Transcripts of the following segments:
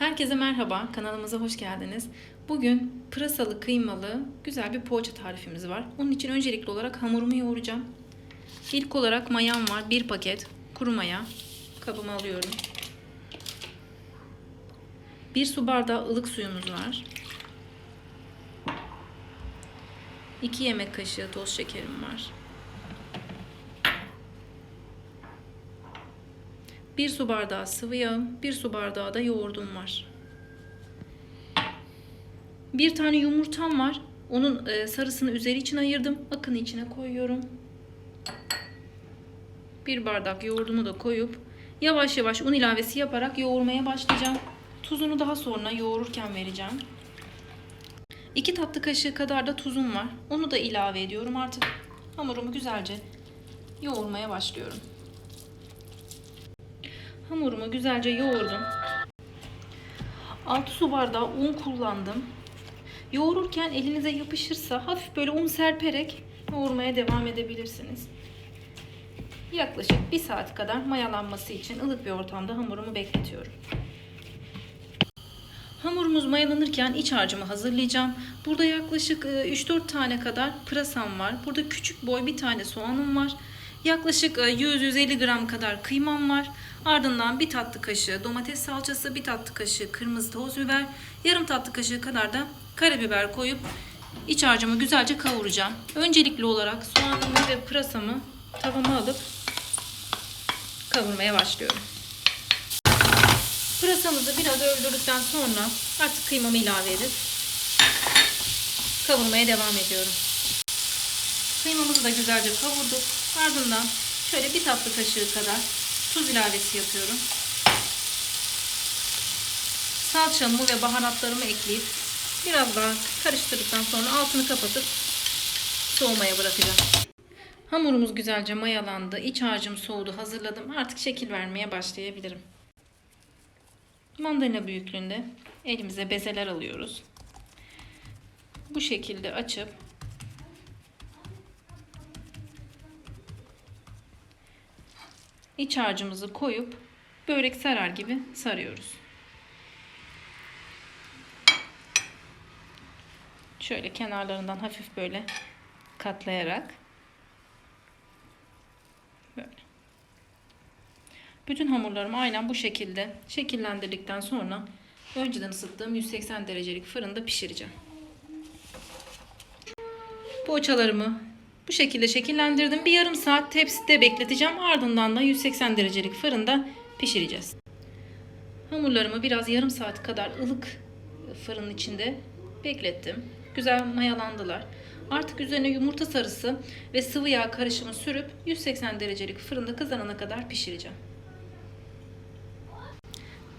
Herkese merhaba, kanalımıza hoş geldiniz. Bugün pırasalı kıymalı güzel bir poğaça tarifimiz var. Onun için öncelikli olarak hamurumu yoğuracağım. İlk olarak mayam var, bir paket kuru maya. Kabıma alıyorum. Bir su bardağı ılık suyumuz var. 2 yemek kaşığı toz şekerim var. 1 su bardağı sıvı yağım, 1 su bardağı da yoğurdum var. Bir tane yumurtam var. Onun e, sarısını üzeri için ayırdım. Akını içine koyuyorum. Bir bardak yoğurdumu da koyup yavaş yavaş un ilavesi yaparak yoğurmaya başlayacağım. Tuzunu daha sonra yoğururken vereceğim. 2 tatlı kaşığı kadar da tuzum var. Onu da ilave ediyorum. Artık hamurumu güzelce yoğurmaya başlıyorum. Hamurumu güzelce yoğurdum. 6 su bardağı un kullandım. Yoğururken elinize yapışırsa hafif böyle un serperek yoğurmaya devam edebilirsiniz. Yaklaşık 1 saat kadar mayalanması için ılık bir ortamda hamurumu bekletiyorum. Hamurumuz mayalanırken iç harcımı hazırlayacağım. Burada yaklaşık 3-4 tane kadar pırasam var. Burada küçük boy bir tane soğanım var. Yaklaşık 100-150 gram kadar kıymam var. Ardından bir tatlı kaşığı domates salçası, bir tatlı kaşığı kırmızı toz biber, yarım tatlı kaşığı kadar da karabiber koyup iç harcımı güzelce kavuracağım. Öncelikli olarak soğanımı ve pırasamı tavama alıp kavurmaya başlıyorum. Pırasamızı biraz öldürdükten sonra artık kıymamı ilave edip kavurmaya devam ediyorum. Kıymamızı da güzelce kavurduk. Ardından şöyle bir tatlı kaşığı kadar tuz ilavesi yapıyorum. Salçamı ve baharatlarımı ekleyip biraz daha karıştırdıktan sonra altını kapatıp soğumaya bırakacağım. Hamurumuz güzelce mayalandı. İç harcım soğudu. Hazırladım. Artık şekil vermeye başlayabilirim. Mandalina büyüklüğünde elimize bezeler alıyoruz. Bu şekilde açıp iç harcımızı koyup börek sarar gibi sarıyoruz. Şöyle kenarlarından hafif böyle katlayarak böyle. Bütün hamurlarımı aynen bu şekilde şekillendirdikten sonra önceden ısıttığım 180 derecelik fırında pişireceğim. Poğaçalarımı bu şekilde şekillendirdim. Bir yarım saat tepside bekleteceğim. Ardından da 180 derecelik fırında pişireceğiz. Hamurlarımı biraz yarım saat kadar ılık fırının içinde beklettim. Güzel mayalandılar. Artık üzerine yumurta sarısı ve sıvı yağ karışımı sürüp 180 derecelik fırında kızarana kadar pişireceğim.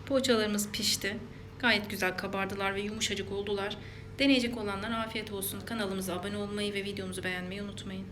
Poğaçalarımız pişti. Gayet güzel kabardılar ve yumuşacık oldular. Deneyecek olanlar afiyet olsun. Kanalımıza abone olmayı ve videomuzu beğenmeyi unutmayın.